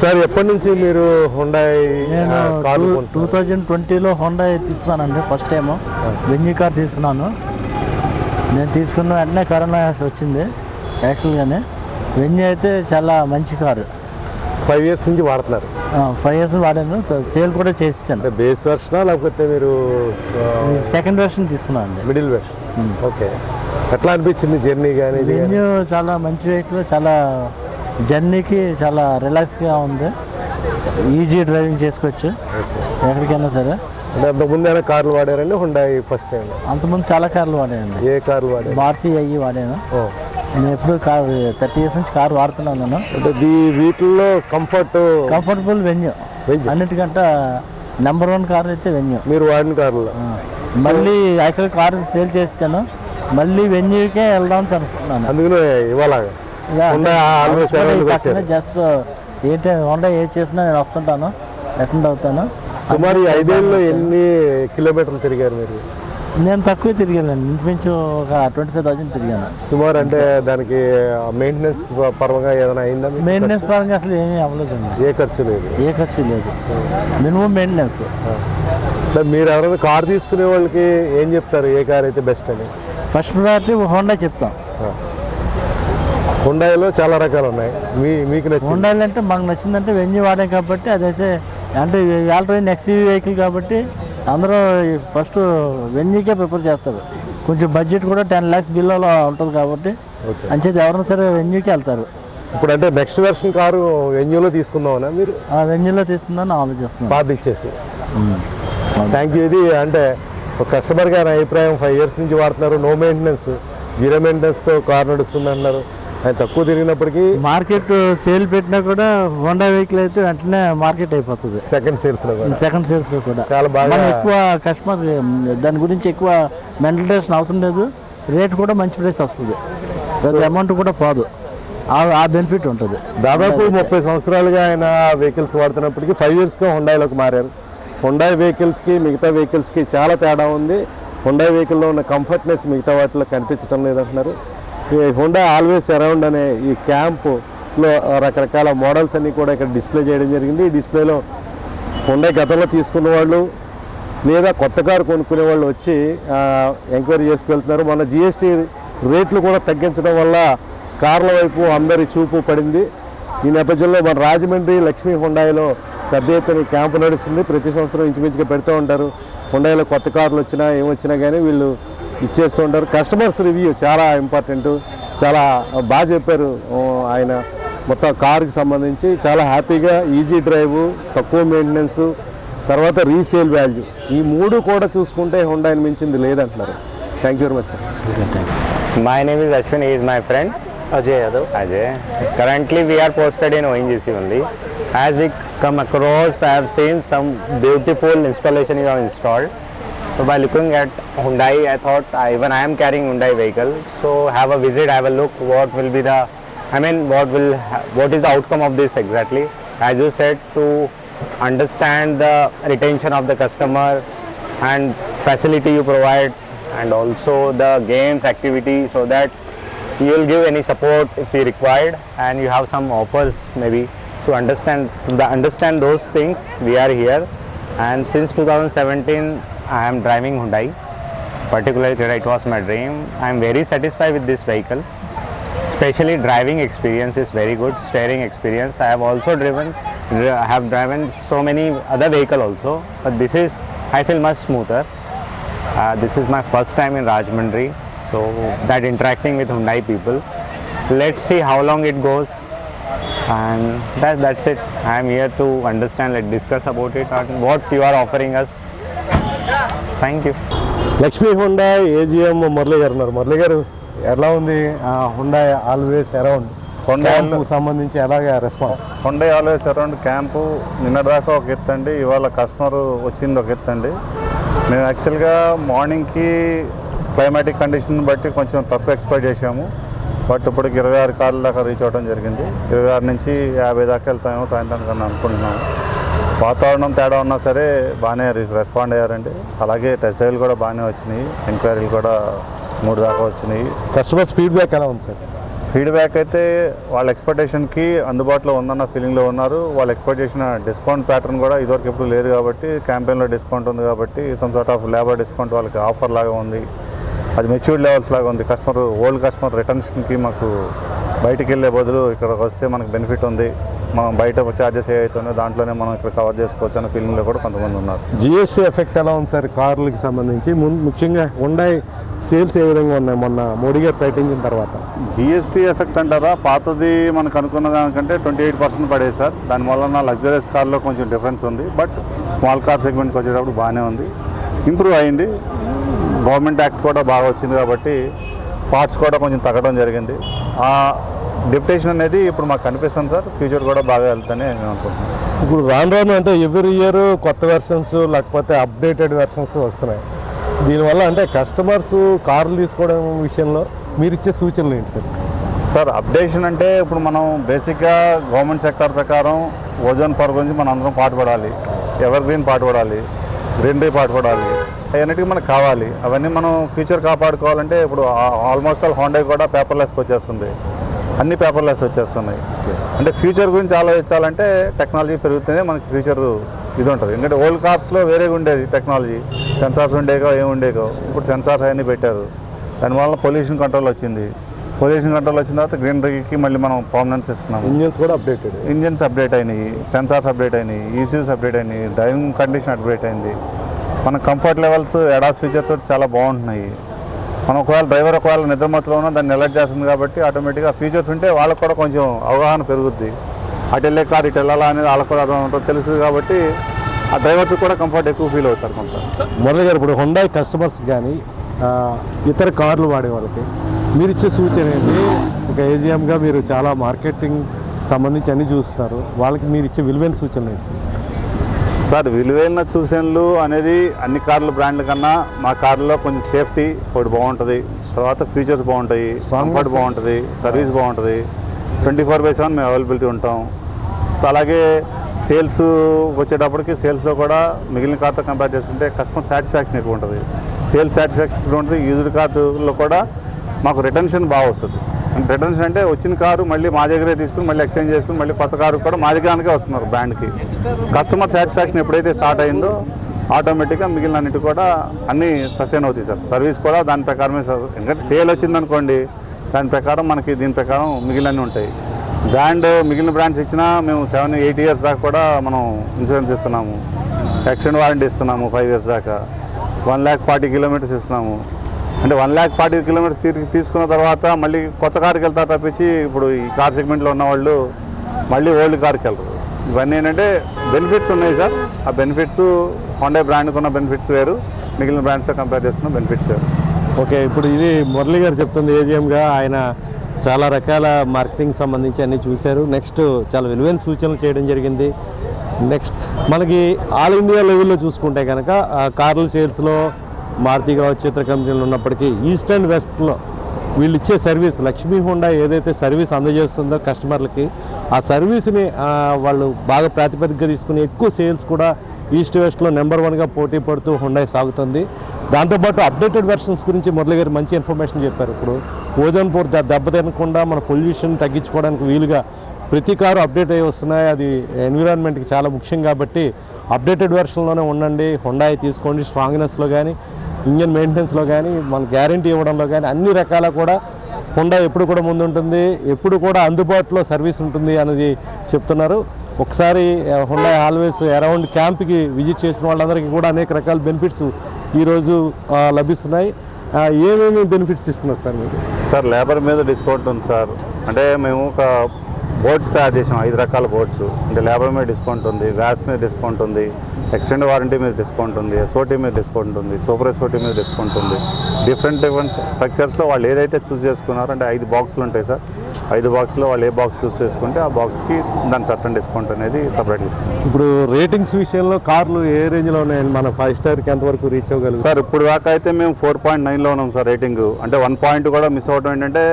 Sir ఎప్పటి నుంచి మీరు హుండాయ్ నేను టూ? థౌజండ్ ట్వంటీలో హోండా తీసుకున్నానండి ఫస్ట్ టైం వెన్యూ కార్ తీసుకున్నాను. నేను తీసుకున్న వెంటనే కరోనా వచ్చింది యాక్చువల్గానే వెన్యూ అయితే చాలా మంచి కారు. ఫైవ్ ఇయర్స్ నుంచి వాడుతున్నారు? ఫైవ్ ఇయర్స్ వాడాను సేల్ కూడా చేసేసాను. బేస్ వెర్షనా లేకపోతే మీరు సెకండ్ వెర్షన్ తీసుకున్నాను అండి మిడిల్ వెర్షన్ ఓకే ఎట్లా అనిపించింది జర్నీ కానీ? వెన్యూ చాలా మంచి వెహికల్ చాలా జర్నీకి చాలా రిలాక్స్గా ఉంది. ఈజీ డ్రైవింగ్ చేసుకోవచ్చు. ఎక్కడికైనా సరే. అంటే అంతకుముందు ఏమైనా కార్లు వాడారండి? హుండాయ్ ఫస్ట్ టైం అంతకుముందు చాలా కార్లు వాడానండి. ఏ కార్లు వాడారు? మారుతి అయ్యి వాడాను. నేను ఎప్పుడు కార్ థర్టీ ఇయర్స్ నుంచి కార్ వాడుతున్నాను నేను. అంటే దీ వీటిల్లో కంఫర్ట్ కంఫర్టబుల్ వెన్యూ. అన్నిటికంటే నెంబర్ వన్ కార్ అయితే వెన్యూ మీరు వాడిన కార్లు. మళ్ళీ యాక్చువల్ కార్ సేల్ చేస్తాను. మళ్ళీ వెన్యూకే వెళ్దాం అనుకుంటున్నాను. అందుకనే ఇవాళ జస్ట్ ఏంటి హోండా ఏ చేసినా నేను వస్తుంటాను అటెండ్ అవుతాను. సుమారు ఈ ఐదేళ్ళలో ఎన్ని కిలోమీటర్లు తిరిగారు మీరు? నేను తక్కువ తిరిగాను ఇంచుమించు ఒక ట్వంటీ ఫైవ్ థౌసండ్ తిరిగాను. సుమారు అంటే దానికి మెయింటెనెన్స్ పరంగా ఏదైనా అయిందా? మెయింటెనెన్స్ పరంగా అసలు ఏమీ అవ్వలేదండి. ఏ ఖర్చు లేదు. ఏ ఖర్చు లేదు. మినిమం మెయింటెనెన్స్ మీరు ఎవరైనా కార్ తీసుకునే వాళ్ళకి ఏం చెప్తారు? ఏ కార్ అయితే బెస్ట్ అని? ఫస్ట్ ప్రయారిటీ హోండా చెప్తాం. హుండాయిలో చాలా రకాలు ఉన్నాయి మీ మీకు నచ్చింది? హోండాలు అంటే మాకు నచ్చిందంటే వెన్యూ వాడాం కాబట్టి అదైతే అంటే ఆల్రెడీ నెక్స్ట్ వెహికల్ కాబట్టి అందరూ ఫస్ట్ వెన్యూకే ప్రిఫర్ చేస్తారు. కొంచెం బడ్జెట్ కూడా టెన్ ల్యాక్స్ బిల్లలో ఉంటుంది కాబట్టి అంచేది ఎవరైనా సరే వెన్యూకి వెళ్తారు. ఇప్పుడు అంటే నెక్స్ట్ వెర్షన్ కారు ఎన్యూలో తీసుకుందామనా మీరు? ఆ వెన్యూలో తీసుకుందని ఆలోచిస్తున్నాను బాధ ఇచ్చేసి. థ్యాంక్ యూ ఇది అంటే ఒక కస్టమర్ గారి అభిప్రాయం. ఫైవ్ ఇయర్స్ నుంచి వాడుతున్నారు. నో మెయింటెనెన్స్ జీరో మెయింటెనెన్స్తో కార్ నడుస్తుంది అంటున్నారు ఆయన తక్కువ తిరిగినప్పటికీ మార్కెట్ సేల్ పెట్టినా కూడా హోండా వెహికల్ అయితే వెంటనే మార్కెట్ అయిపోతుంది. సెకండ్ సేల్స్లో కూడా. సెకండ్ సేల్స్లో కూడా. చాలా బాగా ఎక్కువ కస్టమర్ దాని గురించి ఎక్కువ మెంటల్ అవసరం లేదు. రేట్ కూడా మంచి ప్రైస్ వస్తుంది. పెద్ద అమౌంట్ కూడా పోదు. ఆ- ఆ బెనిఫిట్ ఉంటుంది. దాదాపు ముప్పై సంవత్సరాలుగా ఆయన వెహికల్స్ వాడుతున్నప్పటికీ ఫైవ్ ఇయర్స్గా హుండాయిలోకి మారారు. హుండాయ్ వెహికల్స్కి మిగతా వెహికల్స్కి చాలా తేడా ఉంది. హుండాయ్ వెహికల్లో ఉన్న కంఫర్ట్నెస్ మిగతా వాటిలో కనిపించడం లేదంటున్నారు. ఈ హుండా ఆల్వేస్ అరౌండ్ అనే ఈ క్యాంపులో రకరకాల మోడల్స్ అన్నీ కూడా ఇక్కడ డిస్ప్లే చేయడం జరిగింది. ఈ డిస్ప్లేలో హుండా గతంలో తీసుకున్న వాళ్ళు లేదా కొత్త కారు కొనుక్కునే వాళ్ళు వచ్చి ఎంక్వైరీ చేసుకెళ్తున్నారు. మన జిఎస్టీ రేట్లు కూడా తగ్గించడం వల్ల కార్ల వైపు అందరి చూపు పడింది. ఈ నేపథ్యంలో మన రాజమండ్రి లక్ష్మీ హుండాయిలో పెద్ద ఎత్తున క్యాంపు నడుస్తుంది. ప్రతి సంవత్సరం ఇంచుమించుగా పెడుతూ ఉంటారు. హుండాయిలో కొత్త కార్లు వచ్చినా ఏమొచ్చినా కానీ వీళ్ళు ఇచ్చేస్తూ ఉంటారు. కస్టమర్స్ రివ్యూ చాలా ఇంపార్టెంట్ చాలా బాగా చెప్పారు ఆయన. మొత్తం కారుకి సంబంధించి చాలా హ్యాపీగా ఈజీ డ్రైవ్ తక్కువ మెయింటెనెన్సు తర్వాత రీసేల్ వాల్యూ ఈ మూడు కూడా చూసుకుంటే హుండాయిని మించింది లేదంటున్నారు. Thank you very much sir my name is Ashwin is my friend Ajay Yadav Ajay currently we are posted in చేసి ఉంది as we come across I have some beautiful installation is are installed So by looking at Hyundai, I thought I, even I am carrying Hyundai vehicle. So have a visit, have a look. What will be the, I mean, what will, what is the outcome of this exactly? As you said, to understand the retention of the customer and facility you provide and also the games activity so that you will give any support if you required and you have some offers maybe to understand to the- understand those things we are here and since 2017 I am driving Hyundai. Particularly it was my dream. I am very satisfied with this vehicle. Especially driving experience is very good. Steering experience. I have also driven i have driven so many other vehicle also but this is i feel much smoother. Uh, this is my first time in rajmandri so that interacting with hyundai people. Let's see how long it goes. And that, that's it. I am here to understand let's discuss about it and what you are offering us thank you. Lakshmi Hyundai AGM Murali garu ఉన్నారు. మురళి గారు ఎలా ఉంది? Honda always around క్యాంపుకు సంబంధించి ఎలాగా response Hyundai always around camp నిన్నటిదాకా ఒక ఎత్తు అండి. ఇవాళ కస్టమర్ వచ్చింది ఒక ఎత్తు అండి. మేము యాక్చువల్గా మార్నింగ్కి క్లైమాటిక్ కండిషన్ బట్టి కొంచెం తక్కువ ఎక్స్పెక్ట్ చేసాము బట్ ఇప్పటికి ఇరవై ఆరు కార్ల దాకా రీచ్ అవ్వడం జరిగింది. ఇరవై ఆరు నుంచి యాభై దాకా వెళ్తామేమో సాయంత్రం కన్నా అనుకుంటున్నాము. వాతావరణం తేడా ఉన్నా సరే బాగానే రెస్పాండ్ అయ్యారండి. అలాగే టెస్ట్ డ్రైవ్లు కూడా బాగానే వచ్చినాయి. ఎంక్వైరీలు కూడా మూడు దాకా వచ్చినాయి. కస్టమర్స్ ఫీడ్బ్యాక్ ఎలా ఉంది సార్ ఫీడ్బ్యాక్ అయితే వాళ్ళ ఎక్స్పెక్టేషన్కి అందుబాటులో ఉందన్న ఫీలింగ్లో ఉన్నారు. వాళ్ళు ఎక్స్పెక్ట్ చేసిన డిస్కౌంట్ ప్యాటర్న్ కూడా ఇదివరకు ఎప్పుడు లేదు కాబట్టి క్యాంపెయిన్లో డిస్కౌంట్ ఉంది కాబట్టి some sort of labour discount వాళ్ళకి ఆఫర్ లాగా ఉంది. అది మెచ్యూర్డ్ లెవెల్స్ లాగా ఉంది. కస్టమర్ ఓల్డ్ కస్టమర్ రిటర్న్స్కి మాకు బయటికి వెళ్ళే బదులు ఇక్కడికి వస్తే మనకు బెనిఫిట్ ఉంది. మనం బయట ఛార్జెస్ ఏవైతున్నాయో దాంట్లోనే మనం ఇక్కడ కవర్ చేసుకోవచ్చు అన్న ఫీలింగ్లో కూడా కొంతమంది ఉన్నారు. జిఎస్టీ ఎఫెక్ట్ ఎలా ఉంది సార్ కార్లకి సంబంధించి? ముందు ముఖ్యంగా ఉండాయి సేల్స్ ఏ విధంగా ఉన్నాయి? మొన్న మోడీ గారు ప్రకటించిన తర్వాత. జిఎస్టీ ఎఫెక్ట్ అంటారా? పాతది మనకు అనుకున్న దానికంటే ట్వంటీ ఎయిట్ పర్సెంట్ పడేది సార్. దానివల్ల లగ్జరీస్ కార్లో కొంచెం డిఫరెన్స్ ఉంది. బట్ స్మాల్ కార్ సెగ్మెంట్కి వచ్చేటప్పుడు బాగానే ఉంది. ఇంప్రూవ్ అయింది. గవర్నమెంట్ యాక్ట్ కూడా బాగా వచ్చింది కాబట్టి పార్ట్స్ కూడా కొంచెం తగ్గడం జరిగింది. డిప్టేషన్ అనేది ఇప్పుడు మాకు కనిపిస్తుంది సార్. ఫ్యూచర్ కూడా బాగా వెళ్తానే నేను అనుకుంటున్నాను ఇప్పుడు రాను రాను అంటే ఎవ్రీ ఇయర్ కొత్త వెర్షన్స్ లేకపోతే అప్డేటెడ్ వెర్షన్స్ వస్తున్నాయి. దీనివల్ల అంటే కస్టమర్స్ కార్లు తీసుకోవడం విషయంలో మీరు ఇచ్చే సూచనలు ఏంటి సార్? సార్ అప్డేషన్ అంటే ఇప్పుడు మనం బేసిక్గా గవర్నమెంట్ సెక్టార్ ప్రకారం ఓజోన్ పర్ గురించి మనం అందరం పాటుపడాలి ఎవర్ గ్రీన్ పాటుపడాలి గ్రీనరీ పాటుపడాలి అవన్నిటికీ మనకు కావాలి. అవన్నీ మనం ఫ్యూచర్ కాపాడుకోవాలంటే ఇప్పుడు ఆల్మోస్ట్ ఆల్ హోండా కూడా పేపర్లెస్కి వచ్చేస్తుంది. అన్ని పేపర్లెస్ వచ్చేస్తున్నాయి. అంటే ఫ్యూచర్ గురించి ఆలోచించాలంటే టెక్నాలజీ పెరుగుతూనే మనకి ఫ్యూచర్ ఇది ఉంటుంది ఎందుకంటే ఓల్డ్ కార్స్లో వేరేగా ఉండేది టెక్నాలజీ. సెన్సార్స్ ఉండేగో ఏమి ఉండేగో ఇప్పుడు సెన్సార్స్ అవన్నీ పెట్టారు. దానివల్ల పొల్యూషన్ కంట్రోల్ వచ్చింది. పొల్యూషన్ కంట్రోల్ వచ్చిన తర్వాత గ్రీనరీకి మళ్ళీ మనం పర్మనెన్స్ ఇస్తున్నాం ఇంజిన్స్ కూడా అప్డేటెడ్ ఇంజిన్స్ అప్డేట్ అయినాయి. సెన్సార్స్ అప్డేట్ అయినాయి. ఈసీస్ అప్డేట్ అయినాయి. డ్రైవింగ్ కండిషన్ అప్డేట్ అయింది. మన కంఫర్ట్ లెవెల్స్ ఎడాస్ ఫీచర్స్ చాలా బాగుంటున్నాయి. మనం ఒకవేళ డ్రైవర్ ఒకవేళ నిద్రమత్తులో ఉన్నా దాన్ని అలర్ట్ చేస్తుంది కాబట్టి ఆటోమేటిక్గా ఫీచర్స్ ఉంటే వాళ్ళకి కూడా కొంచెం అవగాహన పెరుగుద్ది. అటు వెళ్ళే కార్ ఇటు వెళ్ళాలా అనేది వాళ్ళకి కూడా అర్థం ఉంటుంది తెలుస్తుంది కాబట్టి ఆ డ్రైవర్స్ కూడా కంఫర్ట్ ఎక్కువ ఫీల్ అవుతారు కొంత. మురళి గారు ఇప్పుడు హుండా కస్టమర్స్ కానీ ఇతర కార్లు వాడే వాళ్ళకి మీరు ఇచ్చే సూచన ఏంటి? ఒక ఏజిఎంగా మీరు చాలా మార్కెటింగ్ సంబంధించి అన్ని చూస్తున్నారు వాళ్ళకి మీరు ఇచ్చే విలువైన సూచనలు ఏంటి? సార్ విలువైన సూచనలు అనేది అన్ని కార్ల బ్రాండ్ల కన్నా మా కార్లో కొంచెం సేఫ్టీ ఒకటి బాగుంటుంది. తర్వాత ఫీచర్స్ బాగుంటాయి. కంఫర్ట్ బాగుంటుంది. సర్వీస్ బాగుంటుంది. ట్వంటీ ఫోర్ బై సెవెన్ మేము అవైలబిలిటీ ఉంటాం. అలాగే సేల్స్ వచ్చేటప్పటికి సేల్స్లో కూడా మిగిలిన కార్తో కంపేర్ చేసుకుంటే కస్టమర్ సాటిస్ఫాక్షన్ ఎక్కువ ఉంటుంది. సేల్స్ సాటిస్ఫాక్షన్ ఎక్కువ ఉంటుంది. యూజ్డ్ కార్లో కూడా మాకు రిటర్న్షన్ బాగా వస్తుంది. రిటర్న్స్ అంటే వచ్చిన కారు మళ్ళీ మా దగ్గరే తీసుకుని మళ్ళీ ఎక్స్చేంజ్ చేసుకుని మళ్ళీ కొత్త కారు కూడా మా దగ్గరానికే వస్తున్నారు బ్రాండ్కి. కస్టమర్ సాటిస్ఫాక్షన్ ఎప్పుడైతే స్టార్ట్ అయిందో ఆటోమేటిక్గా మిగిలిన అన్నిటి కూడా అన్నీ సస్టైన్ అవుతాయి సార్. సర్వీస్ కూడా దాని ప్రకారమే సార్. ఎందుకంటే సేల్ వచ్చిందనుకోండి దాని ప్రకారం మనకి దీని ప్రకారం మిగిలినవి ఉంటాయి. బ్రాండ్ మిగిలిన బ్రాండ్స్ ఇచ్చినా మేము సెవెన్ ఎయిట్ ఇయర్స్ దాకా కూడా మనం ఇన్సూరెన్స్ ఇస్తున్నాము. ఎక్స్టెండ్ వారంటీ ఇస్తున్నాము ఫైవ్ ఇయర్స్ దాకా. వన్ ల్యాక్ ఫార్టీ కిలోమీటర్స్ ఇస్తున్నాము. అంటే వన్ ల్యాక్ ఫార్టీ కిలోమీటర్స్ తిరిగి తీసుకున్న తర్వాత మళ్ళీ కొత్త కార్కి వెళ్తారు తప్పించి ఇప్పుడు ఈ కార్ సెగ్మెంట్లో ఉన్న వాళ్ళు మళ్ళీ ఓల్డ్ కార్కి వెళ్ళరు ఇవన్నీ ఏంటంటే బెనిఫిట్స్ ఉన్నాయి సార్. ఆ బెనిఫిట్స్ హోండా బ్రాండ్కి ఉన్న బెనిఫిట్స్ వేరు. మిగిలిన బ్రాండ్స్తో కంపేర్ చేసుకున్న బెనిఫిట్స్ వేరు. ఓకే ఇప్పుడు ఇది మురళి గారు చెప్తుంది ఏజిఎంగా. ఆయన చాలా రకాల మార్కెటింగ్ సంబంధించి అన్ని చూశారు. నెక్స్ట్ చాలా విలువైన సూచనలు చేయడం జరిగింది. నెక్స్ట్ మనకి ఆల్ ఇండియా లెవెల్లో చూసుకుంటే కనుక కార్ల సేల్స్లో మారుతి కావచ్చు ఇతర కంపెనీలు ఉన్నప్పటికీ ఈస్ట్ అండ్ వెస్ట్లో వీళ్ళు ఇచ్చే సర్వీస్ లక్ష్మీ హోండా ఏదైతే సర్వీస్ అందజేస్తుందో కస్టమర్లకి ఆ సర్వీస్ని వాళ్ళు బాగా ప్రాతిపదికగా తీసుకుని ఎక్కువ సేల్స్ కూడా ఈస్ట్ వెస్ట్లో నెంబర్ వన్గా పోటీ పడుతూ హుండాయ్ సాగుతుంది. దాంతోపాటు అప్డేటెడ్ వెర్షన్స్ గురించి మురళిగారు మంచి ఇన్ఫర్మేషన్ చెప్పారు. ఇప్పుడు ఓజోన్ దెబ్బ తినకుండా మన పొల్యూషన్ తగ్గించుకోవడానికి వీలుగా ప్రతి కారు అప్డేట్ అయ్యి వస్తున్నాయి. అది ఎన్విరాన్మెంట్కి చాలా ముఖ్యం కాబట్టి అప్డేటెడ్ వెర్షన్లోనే ఉండండి. హుండాయ్ తీసుకోండి స్ట్రాంగ్నెస్లో కానీ ఇంజన్ మెయింటెనెన్స్లో కానీ మన గ్యారంటీ ఇవ్వడంలో కానీ అన్ని రకాల కూడా హుండా ఎప్పుడు కూడా ముందుంటుంది ఎప్పుడు కూడా అందుబాటులో సర్వీస్ ఉంటుంది అనేది చెప్తున్నారు. ఒకసారి హుండా ఆల్వేస్ అరౌండ్ క్యాంప్కి విజిట్ చేసిన వాళ్ళందరికీ కూడా అనేక రకాల బెనిఫిట్స్ ఈరోజు లభిస్తున్నాయి. ఏమేమి బెనిఫిట్స్ ఇస్తున్నారు సార్ మీరు? సార్ లేబర్ మీద డిస్కౌంట్ ఉంది సార్. అంటే మేము ఒక బోర్డ్స్ తయారు చేసాం ఐదు రకాల బోర్డ్స్ అంటే లేబర్ మీద డిస్కౌంట్ ఉంది వ్యాస్ మీద డిస్కౌంట్ ఉంది. ఎక్స్టెండ్ వారంటీ మీద డిస్కౌంట్ ఉంది ఎస్ఓటీ మీద డిస్కౌంట్ ఉంది సూపర్ ఎస్ఓటీ మీద డిస్కౌంట్ ఉంది. డిఫరెంట్ డిఫరెంట్ స్ట్రక్చర్స్లో వాళ్ళు ఏదైతే చూస్ చేసుకున్నారో అంటే ఐదు బాక్సులు ఉంటాయి సార్. ఐదు బాక్స్లో వాళ్ళు ఏ బాక్స్ చూస్ చేసుకుంటే ఆ బాక్స్కి దాని సర్టన్ డిస్కౌంట్ అనేది సపరేట్ ఇస్తుంది ఇప్పుడు రేటింగ్స్ విషయంలో కార్లు ఏ రేంజ్లో ఉన్నాయండి? మన ఫైవ్ స్టార్కి ఎంతవరకు రీచ్ అవ్వగలుగుతారు సార్ ఇప్పుడు దాకా అయితే మేము ఫోర్ పాయింట్ నైన్లో ఉన్నాం సార్ రేటింగ్ అంటే వన్ పాయింట్ కూడా మిస్ అవడం ఏంటంటే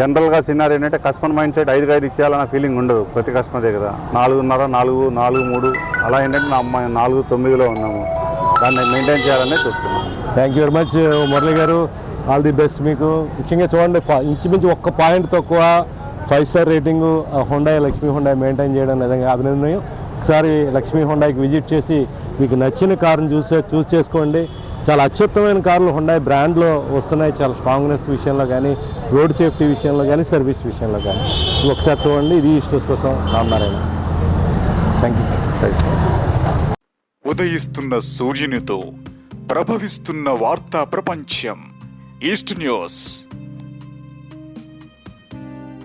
జనరల్గా సినారీ ఏంటంటే కస్టమర్ మైండ్ సెట్ ఐదుగా ఐదు ఇచ్చేయాలన్న ఫీలింగ్ ఉండదు ప్రతి కస్టమర్ దగ్గర. నాలుగున్నర నాలుగు నాలుగు మూడు అలా ఏంటంటే నా అమ్మాయి నాలుగు తొమ్మిదిలో ఉన్నాము. దాన్ని మెయింటైన్ చేయాలనే చూస్తున్నాం. Thank you very much Murali garu. All the best మీకు. ముఖ్యంగా చూడండి ఇంచుమించు ఒక్క పాయింట్ తక్కువ five star rating Hyundai Lakshmi Hyundai maintain చేయడం నిజంగా అభినందనీయం. ఒకసారి లక్ష్మీ హుండాయికి విజిట్ చేసి మీకు నచ్చిన కారును చూసే చూస్ చేసుకోండి. చాలా అత్యుత్తమైన కార్లు హుండాయ్ బ్రాండ్లో వస్తున్నాయి. చాలా స్ట్రాంగ్నెస్ విషయంలో కానీ రోడ్ సేఫ్టీ విషయంలో కానీ సర్వీస్ విషయంలో కానీ ఒకసారి చూడండి ఇది ఇష్టస్ కోసం రామారాయణ థ్యాంక్ యూ ఉదయిస్తున్న సూర్యునితో ప్రభవిస్తున్న వార్తా ప్రపంచం. East news